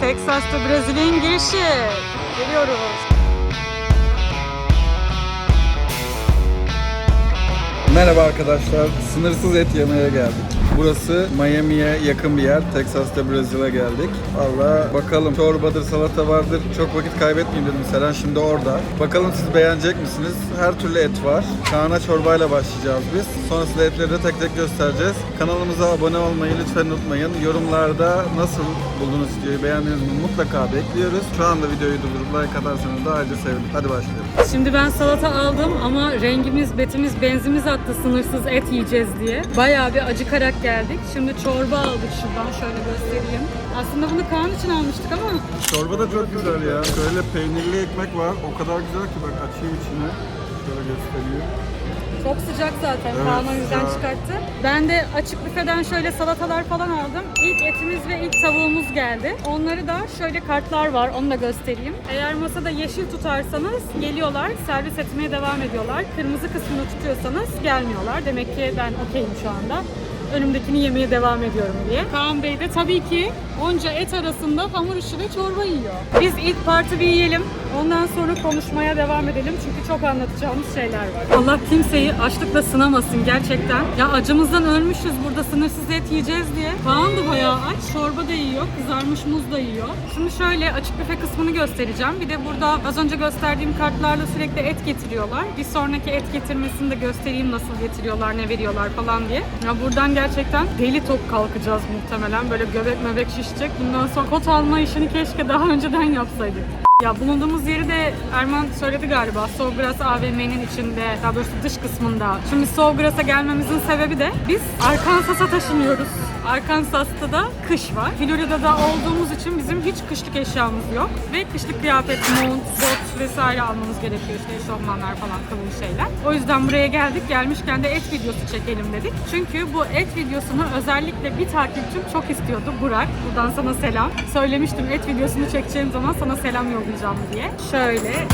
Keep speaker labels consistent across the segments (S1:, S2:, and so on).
S1: Texas'ta Brezilya'nın girişi. Geliyoruz.
S2: Merhaba arkadaşlar, sınırsız et yemeye geldik. Burası Miami'ye yakın bir yer. Texas'ta Brezilya'ya geldik. Valla bakalım çorbadır, salata vardır. Çok vakit kaybetmeyeyim dedim. Seren şimdi orada. Bakalım siz beğenecek misiniz? Her türlü et var. Kaan'a çorbayla başlayacağız biz. Sonrasında etleri de tek tek göstereceğiz. Kanalımıza abone olmayı lütfen unutmayın. Yorumlarda nasıl buldunuz videoyu, beğendiniz mi mutlaka bekliyoruz. Şu anda videoyu durdurup like atarsanız daha ayrıca sevinirim. Hadi başlayalım.
S1: Şimdi ben salata aldım ama rengimiz, betimiz, benzimiz attı sınırsız et yiyeceğiz diye. Bayağı bir acıkarak geldik. Şimdi çorba aldık şuradan şöyle göstereyim. Aslında bunu Kaan için almıştık ama
S2: Çorba da çok güzel ya. Böyle peynirli ekmek var. O kadar güzel ki bak açayım içine. Şöyle göstereyim.
S1: çok sıcak zaten.
S2: Evet,
S1: Kaan o yüzden çıkarttı. Ben de açık büfeden şöyle salatalar falan aldım. İlk etimiz ve ilk tavuğumuz geldi. Onları da şöyle kartlar var. Onu da göstereyim. Eğer masada yeşil tutarsanız geliyorlar. Servis etmeye devam ediyorlar. Kırmızı kısmını tutuyorsanız gelmiyorlar. Demek ki ben okeyim şu anda. Önümdekini yemeye devam ediyorum diye. Kaan Bey de tabii ki onca et arasında hamur işi ve çorba yiyor. Biz ilk parti bir yiyelim. Ondan sonra konuşmaya devam edelim. Çünkü çok anlatacağımız şeyler var. Allah kimseyi açlıkla sınamasın gerçekten. Ya acımızdan ölmüşüz burada sınırsız et yiyeceğiz diye. Kaan da bayağı aç. Çorba da yiyor. Kızarmış muz da yiyor. Şimdi şöyle açık büfe kısmını göstereceğim. Bir de burada az önce gösterdiğim kartlarla sürekli et getiriyorlar. Bir sonraki et getirmesini de göstereyim nasıl getiriyorlar, ne veriyorlar falan diye. Ya buradan gerçekten deli tok kalkacağız muhtemelen. Böyle göbek mebek şişecek. Bundan sonra kot alma işini keşke daha önceden yapsaydık. Ya bulunduğumuz yeri de Erman söyledi galiba. Sawgrass AVM'nin içinde, daha doğrusu dış kısmında. Şimdi Sawgrass'a gelmemizin sebebi de biz Arkansas'a taşınıyoruz. Arkansas'ta da kış var. Florida'da olduğumuz için bizim hiç kışlık eşyamız yok. Ve kışlık kıyafet, mont, bot vesaire almamız gerekiyor. İşte eşofmanlar falan kılın şeyler. O yüzden buraya geldik. Gelmişken de et videosu çekelim dedik. Çünkü bu et videosunu özellikle bir takipçim çok istiyordu. Burak. Buradan sana selam. Söylemiştim et videosunu çekeceğim zaman sana selam yollayacağım diye. Şöyle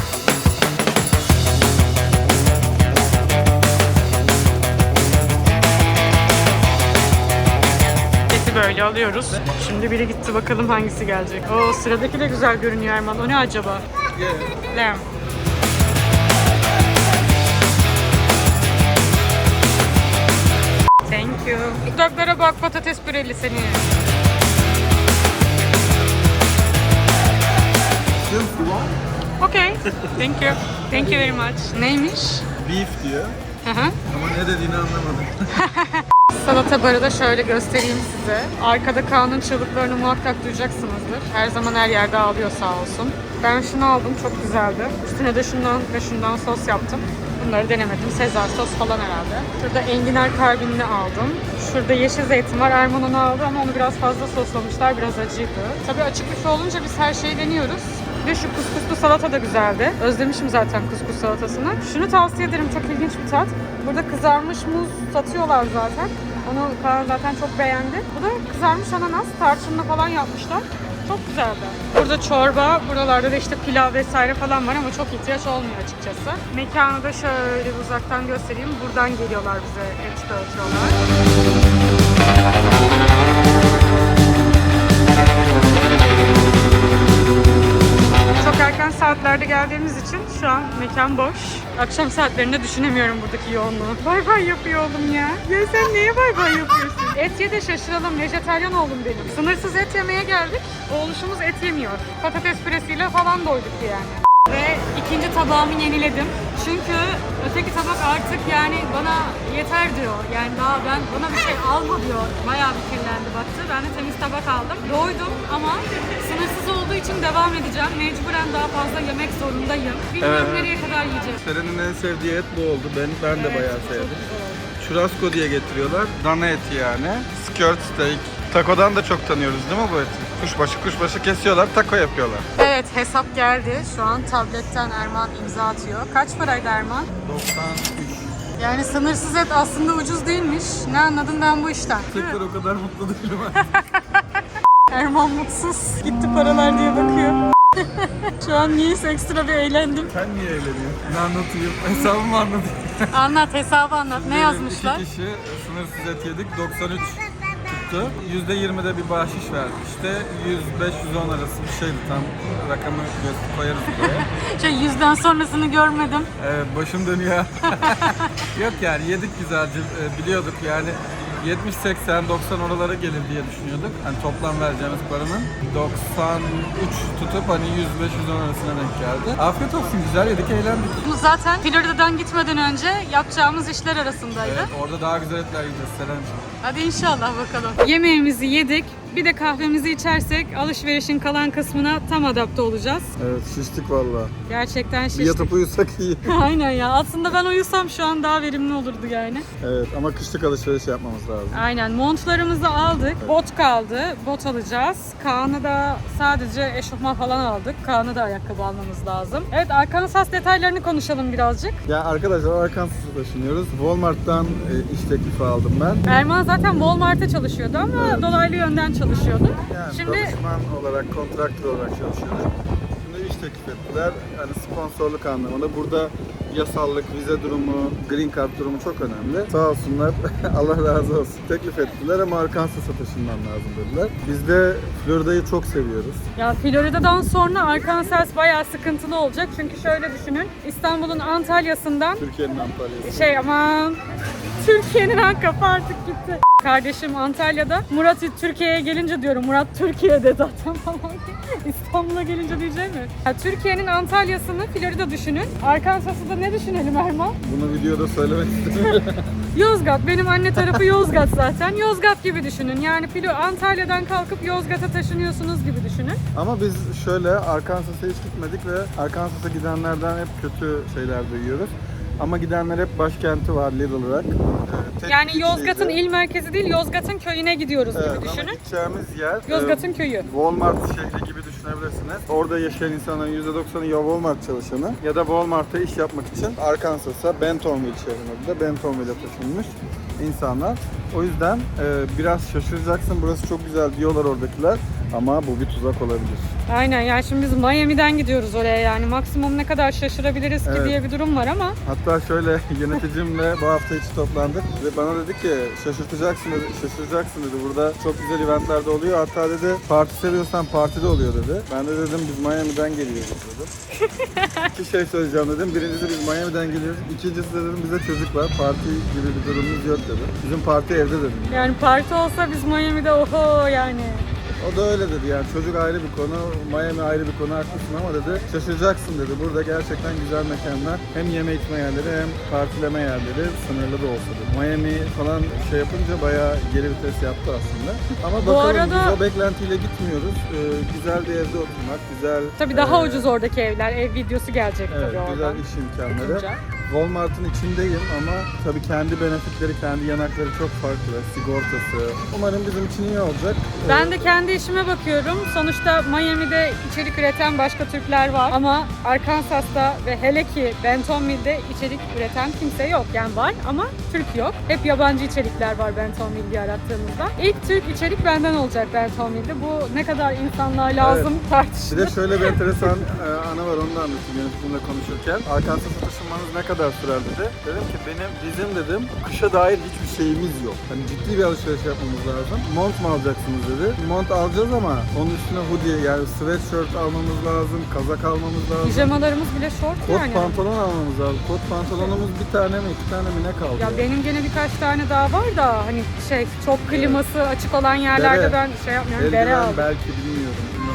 S1: böyle alıyoruz. Şimdi biri gitti bakalım hangisi gelecek. Oo sıradaki de güzel görünüyor Erman. O ne acaba? Lamb. Thank you. Dudaklara bak patates püreli seni. Okay. Thank you. Thank you very much. Neymiş?
S2: Beef diyor.
S1: Hı hı.
S2: Ama ne dediğini anlamadım.
S1: Salata barı da şöyle göstereyim size. Arkada Kaan'ın çığlıklarını muhakkak duyacaksınızdır. Her zaman her yerde ağlıyor sağ olsun. Ben şunu aldım çok güzeldi. Üstüne de şundan ve şundan sos yaptım. Bunları denemedim. Sezar sos falan herhalde. Şurada enginar karbinini aldım. Şurada yeşil zeytin var. Erman onu aldı ama onu biraz fazla soslamışlar. Biraz acıydı. Tabii açık büfe olunca biz her şeyi deniyoruz. Ve şu kuskuslu salata da güzeldi. Özlemişim zaten kuskus salatasını. Şunu tavsiye ederim. Çok ilginç bir tat. Burada kızarmış muz satıyorlar zaten. Onu Kaan zaten çok beğendi. Bu da kızarmış ananas. Tarçınla falan yapmışlar. Çok güzeldi. Burada çorba, buralarda da işte pilav vesaire falan var ama çok ihtiyaç olmuyor açıkçası. Mekanı da şöyle uzaktan göstereyim. Buradan geliyorlar bize et dağıtıyorlar. Saatlerde geldiğimiz için şu an mekan boş. Akşam saatlerinde düşünemiyorum buradaki yoğunluğu. Bay bay yapıyor oğlum ya. Ya sen neye bay bay yapıyorsun? Et ye de şaşıralım. Vejetaryen oğlum benim. Sınırsız et yemeye geldik. Oğluşumuz et yemiyor. Patates püresiyle falan doyduk yani. Ve ikinci tabağımı yeniledim. Çünkü öteki tabak artık yani bana yeter diyor. Yani daha ben bana bir şey alma diyor. Bayağı bir kirlendi baktı. Ben de temiz tabak aldım. Doydum ama sınırsız olduğu için devam edeceğim. Mecburen daha fazla yemek zorundayım. Bilmiyorum
S2: Evet.
S1: nereye kadar yiyeceğim.
S2: Seren'in en sevdiği et bu oldu. Ben ben de bayağı sevdim. Churrasco diye getiriyorlar. Dana eti yani. Skirt steak. Tako'dan da çok tanıyoruz değil mi bu eti? Kuşbaşı kuşbaşı kesiyorlar, taco yapıyorlar.
S1: Evet hesap geldi. Şu an tabletten Erman imza atıyor. Kaç paraydı Erman?
S2: 93.
S1: Yani sınırsız et aslında ucuz değilmiş. Ne anladım ben bu işten?
S2: Tekrar o kadar mutlu değilim.
S1: Erman mutsuz. Gitti paralar diye bakıyor. Şu an niyeyse ekstra bir eğlendim.
S2: Sen niye eğleniyorsun? Ne anlatayım? Hesabımı anlatayım.
S1: Anlat hesabı anlat. Ne yazmışlar?
S2: İki kişi sınırsız et yedik. 93 tuttu. tuttu. %20'de bir bahşiş verdi. İşte 105-110 arası bir şeydi tam rakamı gö- koyarız buraya.
S1: Şey yüzden sonrasını görmedim.
S2: Evet başım dönüyor. Yok yani yedik güzelce e, biliyorduk yani 70-80-90 oralara gelir diye düşünüyorduk. Hani toplam vereceğimiz paranın 93 tutup hani 105-110 arasına denk geldi. Afiyet olsun güzel yedik eğlendik.
S1: Bu zaten Florida'dan gitmeden önce yapacağımız işler arasındaydı.
S2: Evet, orada daha güzel etler yiyeceğiz Selen'cim.
S1: Hadi inşallah bakalım. Yemeğimizi yedik. Bir de kahvemizi içersek alışverişin kalan kısmına tam adapte olacağız.
S2: Evet şiştik valla.
S1: Gerçekten şiştik.
S2: yatıp uyusak iyi.
S1: Aynen ya. Aslında ben uyusam şu an daha verimli olurdu yani.
S2: Evet ama kışlık alışveriş yapmamız lazım.
S1: Aynen. Montlarımızı aldık. Bot kaldı. Bot alacağız. Kaan'a da sadece eşofman falan aldık. Kaan'a da ayakkabı almamız lazım. Evet Arkansas detaylarını konuşalım birazcık.
S2: Ya arkadaşlar Arkansas'a taşınıyoruz. Walmart'tan e, iş teklifi aldım ben.
S1: Erman zaten Walmart'ta çalışıyordu ama
S2: Evet.
S1: dolaylı yönden çalışıyordu.
S2: Yani
S1: Şimdi
S2: danışman olarak, kontraktör olarak çalışıyordum. Şimdi iş teklif ettiler. Yani sponsorluk anlamında. Burada yasallık, vize durumu, green card durumu çok önemli. Sağ olsunlar, Allah razı olsun. Teklif ettiler ama Arkansas'a taşınmam lazım dediler. Biz de Florida'yı çok seviyoruz.
S1: Ya Florida'dan sonra Arkansas bayağı sıkıntılı olacak. Çünkü şöyle düşünün. İstanbul'un Antalya'sından
S2: Türkiye'nin Antalya'sı.
S1: şey aman Türkiye'nin hakkı artık gitti. Kardeşim Antalya'da. Murat Türkiye'ye gelince diyorum. Murat Türkiye'de zaten falan. İstanbul'a gelince diyeceğim mi? Ya, Türkiye'nin Antalya'sını Florida düşünün. Arkansas'ı da ne düşünelim Erman?
S2: Bunu videoda söylemek istedim.
S1: Yozgat. Benim anne tarafı Yozgat zaten. Yozgat gibi düşünün. Yani Filo Antalya'dan kalkıp Yozgat'a taşınıyorsunuz gibi düşünün.
S2: Ama biz şöyle Arkansas'a hiç gitmedik ve Arkansas'a gidenlerden hep kötü şeyler duyuyoruz. Ama gidenler hep başkenti var Lidl olarak. Ee, tek
S1: Yani
S2: bir
S1: Yozgat'ın il merkezi değil, Yozgat'ın köyüne gidiyoruz
S2: Evet,
S1: gibi
S2: ama
S1: düşünün.
S2: gideceğimiz yer e,
S1: Yozgat'ın köyü.
S2: Walmart şehri gibi düşünebilirsiniz. Orada yaşayan insanların %90'ı ya Walmart çalışanı ya da Walmart'ta iş yapmak için Arkansas'a Bentonville şehrine de Bentonville'e taşınmış insanlar. O yüzden e, biraz şaşıracaksın. Burası çok güzel diyorlar oradakiler. Ama bu bir tuzak olabilir.
S1: Aynen yani şimdi biz Miami'den gidiyoruz oraya yani maksimum ne kadar şaşırabiliriz ki
S2: Evet.
S1: diye bir durum var ama
S2: Hatta şöyle yöneticimle bu hafta içi toplandık ve bana dedi ki şaşırtacaksın dedi, şaşıracaksın dedi. Burada çok güzel eventler de oluyor. Hatta dedi parti seviyorsan partide oluyor dedi. Ben de dedim biz Miami'den geliyoruz dedim. İki şey söyleyeceğim dedim. Birincisi biz Miami'den geliyoruz. İkincisi de dedim bize çocuk var. Parti gibi bir durumumuz yok dedi. Bizim parti evde dedim.
S1: yani parti olsa biz Miami'de oho yani.
S2: O da öyle dedi yani çocuk ayrı bir konu, Miami ayrı bir konu haklısın ama dedi şaşıracaksın dedi. Burada gerçekten güzel mekanlar hem yeme içme yerleri hem partileme yerleri sınırlı da olsa dedi. Miami falan şey yapınca bayağı geri vites yaptı aslında. Ama
S1: Bu
S2: bakalım
S1: arada-
S2: biz o beklentiyle gitmiyoruz. Ee, güzel bir evde oturmak, güzel...
S1: Tabii daha
S2: e,
S1: ucuz oradaki evler. Ev videosu gelecek
S2: Evet,
S1: tabii
S2: güzel
S1: oradan.
S2: iş imkanları.
S1: bakınca.
S2: Walmart'ın içindeyim ama tabii kendi benefitleri, kendi yanakları çok farklı. Sigortası. Umarım bizim için iyi olacak.
S1: Ben de kendi işime bakıyorum. Sonuçta Miami'de içerik üreten başka Türkler var ama Arkansas'ta ve hele ki Bentonville'de içerik üreten kimse yok. Yani var ama Türk yok. Hep yabancı içerikler var diye arattığımızda. İlk Türk içerik benden olacak Bentonville'de. Bu ne kadar insanlığa lazım
S2: Bir
S1: tartışılır.
S2: de şöyle bir enteresan e, anı var onu da anlatayım yönetimle konuşurken. Arkansas'a taşınmanız ne kadar sürer dedi. Dedim ki benim bizim dedim kışa dair hiçbir şeyimiz yok. Hani ciddi bir alışveriş yapmamız lazım. Mont mu alacaksınız dedi. Mont alacağız ama onun üstüne hoodie yani sweatshirt almamız lazım, kazak almamız lazım.
S1: Pijamalarımız bile short
S2: Kot
S1: yani.
S2: pantolon almamız lazım. Kot pantolonumuz bir tane mi iki tane mi ne kaldı?
S1: Ya benim gene birkaç tane daha var da hani şey çok kliması açık olan yerlerde
S2: Bere.
S1: ben şey yapmıyorum. Bere
S2: Eldiven
S1: aldım.
S2: belki bilmiyorum.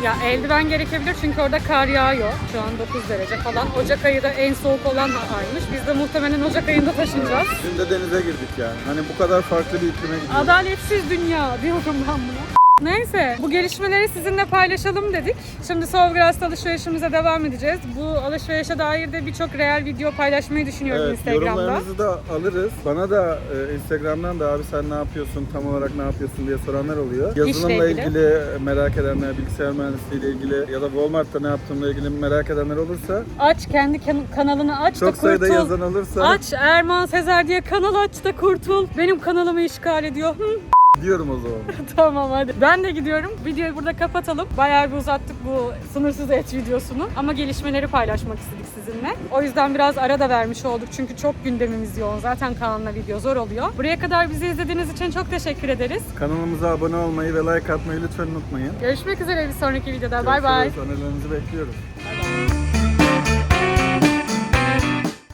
S1: Ya eldiven gerekebilir çünkü orada kar yağıyor. Şu an 9 derece falan. Ocak ayı da en soğuk olan aymış. Biz de muhtemelen Ocak ayında taşınacağız.
S2: Dün de denize girdik yani. Hani bu kadar farklı bir iklime gidiyoruz.
S1: Adaletsiz dünya diyorum ben buna. Neyse bu gelişmeleri sizinle paylaşalım dedik. Şimdi Sovgras'ta alışverişimize devam edeceğiz. Bu alışverişe dair de birçok real video paylaşmayı düşünüyorum
S2: Evet,
S1: Instagram'da.
S2: yorumlarınızı da alırız. Bana da e, Instagram'dan da abi sen ne yapıyorsun, tam olarak ne yapıyorsun diye soranlar oluyor. Yazılımla
S1: ilgili.
S2: ilgili. merak edenler, bilgisayar mühendisliğiyle ilgili ya da Walmart'ta ne yaptığımla ilgili merak edenler olursa
S1: Aç kendi kan- kanalını aç
S2: çok
S1: da
S2: sayıda
S1: kurtul.
S2: yazan olursa
S1: Aç Erman Sezer diye kanal aç da kurtul. Benim kanalımı işgal ediyor. Hı.
S2: Diyorum o zaman.
S1: tamam hadi. Ben de gidiyorum. Videoyu burada kapatalım. Bayağı bir uzattık bu sınırsız et videosunu. Ama gelişmeleri paylaşmak istedik sizinle. O yüzden biraz ara da vermiş olduk. Çünkü çok gündemimiz yoğun. Zaten Kaan'la video zor oluyor. Buraya kadar bizi izlediğiniz için çok teşekkür ederiz.
S2: Kanalımıza abone olmayı ve like atmayı lütfen unutmayın.
S1: Görüşmek üzere bir sonraki videoda. Bay bay.
S2: Önerilerinizi bekliyoruz.